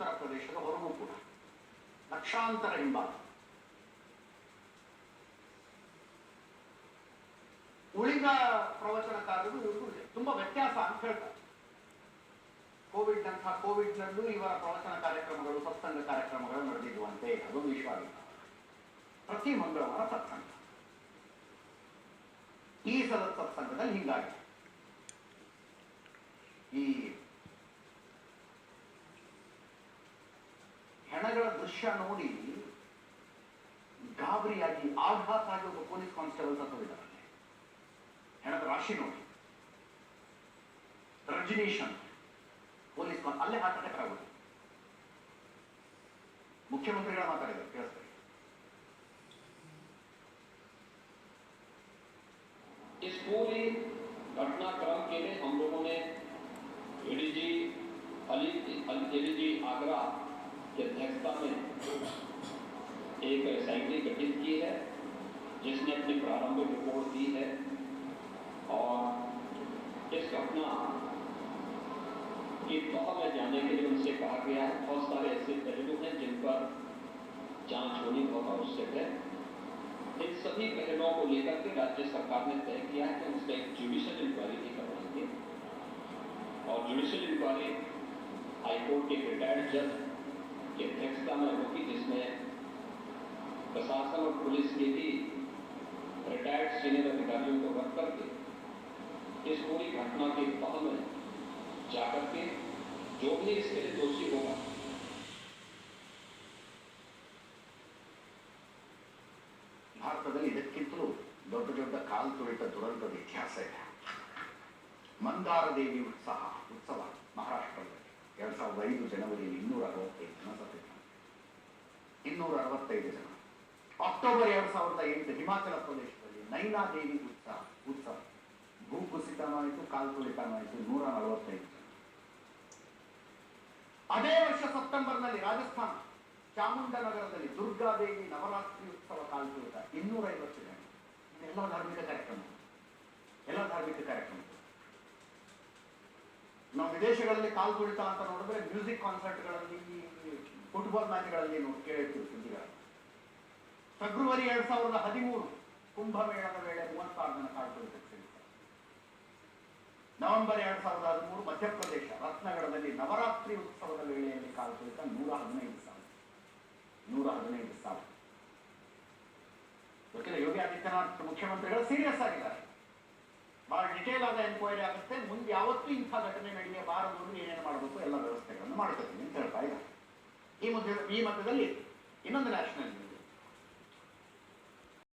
ಉತ್ತರ ಪ್ರದೇಶದ ಹೊರಗೂ ಕೂಡ. ಲಕ್ಷಾಂತರ ಹಿಂಬಾಲ. ಉಳಿದ ಪ್ರವಚನಕಾರರು ತುಂಬಾ ವ್ಯತ್ಯಾಸ ಅಂತ ಹೇಳ್ತಾರೆ. ಕೋವಿಡ್ ನಂತಹ ಕೋವಿಡ್ ನಲ್ಲೂ ಇವರ ಪ್ರವಚನ ಕಾರ್ಯಕ್ರಮಗಳು, ಸತ್ಸಂಗ ಕಾರ್ಯಕ್ರಮಗಳು ನಡೆದಿರುವಂತೆ. ಅದೊಂದು ವಿಶ್ವಾಸ ಪ್ರತಿ ಮಂಗಳವಾರ ಸತ್ಸಂಗ. ಈ ಸಲ ಸತ್ಸಂಗದಲ್ಲಿ ಹಿಂಗಾಗಿ ಹೆಣಗಳ ದೃಶ್ಯ ನೋಡಿ ಗಾಬರಿಯಾಗಿ ಆಘಾತ ಆಗಿ ಒಬ್ಬ ಪೊಲೀಸ್ ಕಾನ್ಸ್ಟೇಬಲ್ ಸತ್ತೋಗಿದ್ದಾರೆ ಹೆಣದ ರಾಶಿ ನೋಡಿ ರಜನೀಶ್ ಅಂತ ಪೊಲೀಸ್ ಕಾನ್ ಅಲ್ಲೇ ಹಾರ್ಟ್ ಅಟ್ಯಾಕ್ ಆಗೋದು ಮುಖ್ಯಮಂತ್ರಿಗಳ ಮಾತಾಡಿದ್ದಾರೆ ಕೇಳಿಸ್ತಾರೆ इस पूरी घटनाक्रम के लिए हम लोगों ने एडीजी अली एडीजी आगरा की अध्यक्षता में एक एसआईटी गठित की है, जिसने अपनी प्रारंभिक रिपोर्ट दी है, और इस घटना की तह में जाने के लिए उनसे कहा गया है। बहुत सारे ऐसे पहलू हैं जिन पर जाँच होनी बहुत आवश्यक है। इन सभी पहलुओं को लेकर के राज्य सरकार ने तय किया है कि उसका एक जुडिशियल इंक्वायरी भी करवाएँगे। और जुडिशियल इंक्वायरी हाईकोर्ट के रिटायर्ड जज की अध्यक्षता में होगी जिसमें प्रशासन और पुलिस के भी रिटायर्ड सीनियर अधिकारियों को रख करके इस पूरी घटना के तह में जाकर के जो भी इसके लिए दोषी होगा ಭಾರತದಲ್ಲಿ ಇದಕ್ಕಿಂತಲೂ ದೊಡ್ಡ ದೊಡ್ಡ ಕಾಲು ತುಳಿತ ದುರಂತದ ಇತಿಹಾಸ ಇದೆ ಮಂದಾರ ದೇವಿ ಉತ್ಸವ ಉತ್ಸವ ಮಹಾರಾಷ್ಟ್ರದಲ್ಲಿ ಎರಡ್ ಸಾವಿರದ ಐದು ಜನವರಿಯಲ್ಲಿ ಇನ್ನೂರ ಅರವತ್ತೈದು ಜನ ಸತ್ತಿದ್ದಾರೆ ಇನ್ನೂರ ಅರವತ್ತೈದು ಜನ. ಅಕ್ಟೋಬರ್ ಎರಡ್ ಸಾವಿರದ ಎಂಟು ಹಿಮಾಚಲ ಪ್ರದೇಶದಲ್ಲಿ ನೈನಾ ದೇವಿ ಉತ್ಸವ ಉತ್ಸವ. ಭೂ ಕುಸಿತನಾಯಿತು ಕಾಲು ತುಳಿತನೂ ಆಯಿತು, ನೂರ ನಲವತ್ತೈದು ಜನ. ಅದೇ ವರ್ಷ ಸೆಪ್ಟೆಂಬರ್ನಲ್ಲಿ ರಾಜಸ್ಥಾನ, ಚಾಮುಂಡನಗರದಲ್ಲಿ ದುರ್ಗಾದೇವಿ ನವರಾತ್ರಿ ಉತ್ಸವ ಕಾಲ್ದೇಗಳ ಇನ್ನೂರ ಐವತ್ತು ಜನ. ಎಲ್ಲ ಧಾರ್ಮಿಕ ಕಾರ್ಯಕ್ರಮ. ಎಲ್ಲ ಧಾರ್ಮಿಕ ಕಾರ್ಯಕ್ರಮ ನಾವು ವಿದೇಶಗಳಲ್ಲಿ ಕಾಲು ತುಳಿತ ಅಂತ ನೋಡಿದ್ರೆ ಮ್ಯೂಸಿಕ್ ಕಾನ್ಸರ್ಟ್ಗಳಲ್ಲಿ, ಫುಟ್ಬಾಲ್ ಮ್ಯಾಚ್ಗಳಲ್ಲಿ ನೋಡಿ ಕೇಳಿರ್ತೀವಿ ಫೆಬ್ರವರಿ ಎರಡ್ ಸಾವಿರದ ಹದಿಮೂರು ಕುಂಭಮೇಳದ ವೇಳೆ ಮೂವತ್ತಾರು ಜನ ಕಾಲ್ ತುಳಿತಕ್ಕೆ ನವೆಂಬರ್ ಎರಡ್ ಸಾವಿರದ ಹದಿಮೂರು ಮಧ್ಯಪ್ರದೇಶ, ರತ್ನಗಡದಲ್ಲಿ ನವರಾತ್ರಿ ಉತ್ಸವದ ವೇಳೆಯಲ್ಲಿ ಕಾಲು ತುಳಿತ ನೂರ ಹದಿನೈದು ಸಾವಿರ ನೂರ ಹದಿನೈದು ಸಾವಿರ ಯೋಗಿ ಆದಿತ್ಯನಾಥ್ ಮುಖ್ಯಮಂತ್ರಿಗಳು ಸೀರಿಯಸ್ ಆಗಿದ್ದಾರೆ. ಆದ ಎನ್ಕ್ವೈರಿ ಆಗುತ್ತೆ. ಮುಂದೆ ಯಾವತ್ತೂ ಇಂಥ ಘಟನೆ ನಡೆಯಬಾರದು ಅಂದ್ರೆ ಏನೇನು ಮಾಡಬೇಕು? ಎಲ್ಲ ವ್ಯವಸ್ಥೆಗಳನ್ನು ಮಾಡ್ಕೊತೀನಿ ಅಂತ ಹೇಳ್ತಾ ಇದ್ದಾರೆ. ಈ ಮಧ್ಯ ಈ ಮಧ್ಯದಲ್ಲಿ ಇನ್ನೊಂದು ನ್ಯಾಷನಲ್